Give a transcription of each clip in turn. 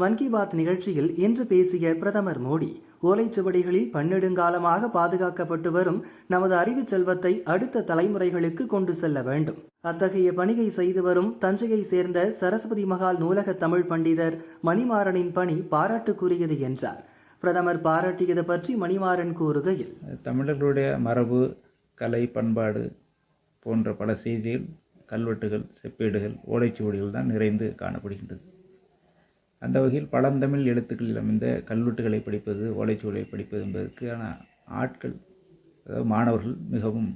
மன் கி பாத் நிகழ்ச்சியில் இன்று பேசிய பிரதமர் மோடி ஓலைச்சுவடிகளில் பன்னெடுங்காலமாக பாதுகாக்கப்பட்டு வரும் நமது அறிவுச் செல்வத்தை அடுத்த தலைமுறைகளுக்கு கொண்டு செல்ல வேண்டும். அத்தகைய பணியை செய்து வரும் தஞ்சையை சேர்ந்த சரஸ்வதி மகால் நூலக தமிழ் பண்டிதர் மணிமாறனின் பணி பாராட்டுக்குரியது என்றார். பிரதமர் பாராட்டியது பற்றி மணிமாறன் கூறுகையில் தமிழர்களுடைய மரபு கலை பண்பாடு போன்ற பல செய்திகள் கல்வெட்டுகள் செப்பேடுகள் ஓலைச்சுவடிகள் தான் நிறைந்து காணப்படுகின்றது. அந்த வகையில் பழந்தமிழ் எழுத்துக்களில் அமைந்த கல்வெட்டுகளை படிப்பது ஓலைச்சுவலை படிப்பது என்பதற்கான ஆட்கள் அதாவது மாணவர்கள் மிகவும்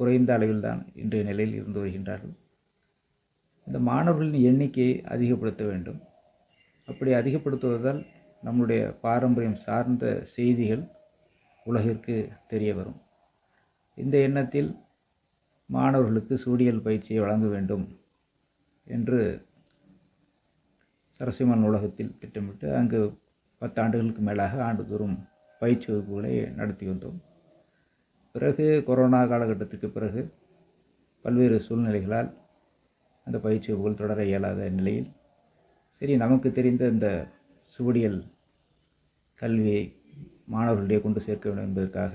குறைந்த அளவில்தான் இன்றைய நிலையில் இருந்து வருகின்றார்கள். இந்த மாணவர்களின் எண்ணிக்கையை அதிகப்படுத்த வேண்டும். அப்படி அதிகப்படுத்துவதால் நம்முடைய பாரம்பரியம் சார்ந்த செய்திகள் உலகிற்கு தெரிய வரும். இந்த எண்ணத்தில் மாணவர்களுக்கு சூடியல் பயிற்சியை வழங்க வேண்டும் என்று சரசிம்மன் நூலகத்தில் திட்டமிட்டு அங்கு பத்தாண்டுகளுக்கு மேலாக ஆண்டுதோறும் பயிற்சி வகுப்புகளை நடத்தி வந்தோம். பிறகு கொரோனா காலகட்டத்துக்கு பிறகு பல்வேறு சூழ்நிலைகளால் அந்த பயிற்சி வகுப்புகள் தொடர இயலாத நிலையில் சரி நமக்கு தெரிந்த இந்த சுவடியல் கல்வியை மாணவர்களிடையே கொண்டு சேர்க்க வேண்டும் என்பதற்காக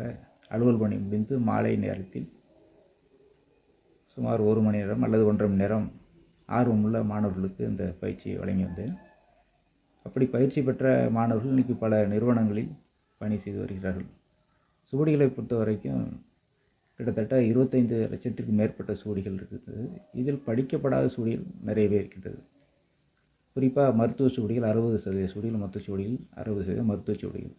அலுவல் பணி முடிந்து மாலை நேரத்தில் சுமார் ஒரு மணி நேரம் அல்லது ஒன்றரை மணி நேரம் ஆர்வமுள்ள மாணவர்களுக்கு இந்த பயிற்சியை வழங்கி வந்தேன். அப்படி பயிற்சி பெற்ற மாணவர்கள் இன்றைக்கி பல நிறுவனங்களில் பணி செய்து வருகிறார்கள். சுவடிகளை பொறுத்த வரைக்கும் கிட்டத்தட்ட இருபத்தைந்து லட்சத்திற்கு மேற்பட்ட சுவடிகள் இருக்குது. இதில் படிக்கப்படாத சுவடிகள் நிறையவே இருக்கின்றது. குறிப்பாக மருத்துவ சுவடிகள் அறுபது சதவீத சுவடிகள் மருத்துவ சுவடிகள் அறுபது சதவீதம் மருத்துவ சுவடிகள்.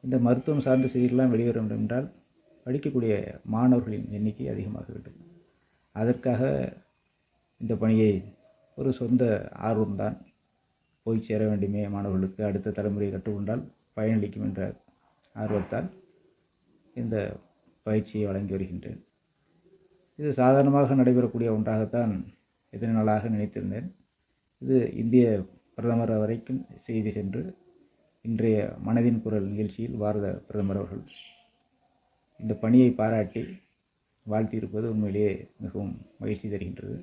இந்த மருத்துவம் சார்ந்த செய்திகள்லாம் வெளிவர வேண்டும் என்றால் படிக்கக்கூடிய மாணவர்களின் எண்ணிக்கை அதிகமாக வேண்டும். அதற்காக இந்த பணியை ஒரு சொந்த ஆர்வம்தான் போய் சேர வேண்டுமே மாணவர்களுக்கு. அடுத்த தலைமுறையை கற்றுக்கொண்டால் பயனளிக்கும் என்ற ஆர்வத்தால் இந்த பயிற்சியை வழங்கி வருகின்றேன். இது சாதாரணமாக நடைபெறக்கூடிய ஒன்றாகத்தான் எத்தனை நாளாக நினைத்திருந்தேன். இது இந்திய பிரதமர் வரைக்கும் செய்தி சென்று இன்றைய மனதின் குரல் நிகழ்ச்சியில் பாரத பிரதமர் அவர்கள் இந்த பணியை பாராட்டி வாழ்த்தியிருப்பது உண்மையிலேயே மிகவும் மகிழ்ச்சி தருகின்றது.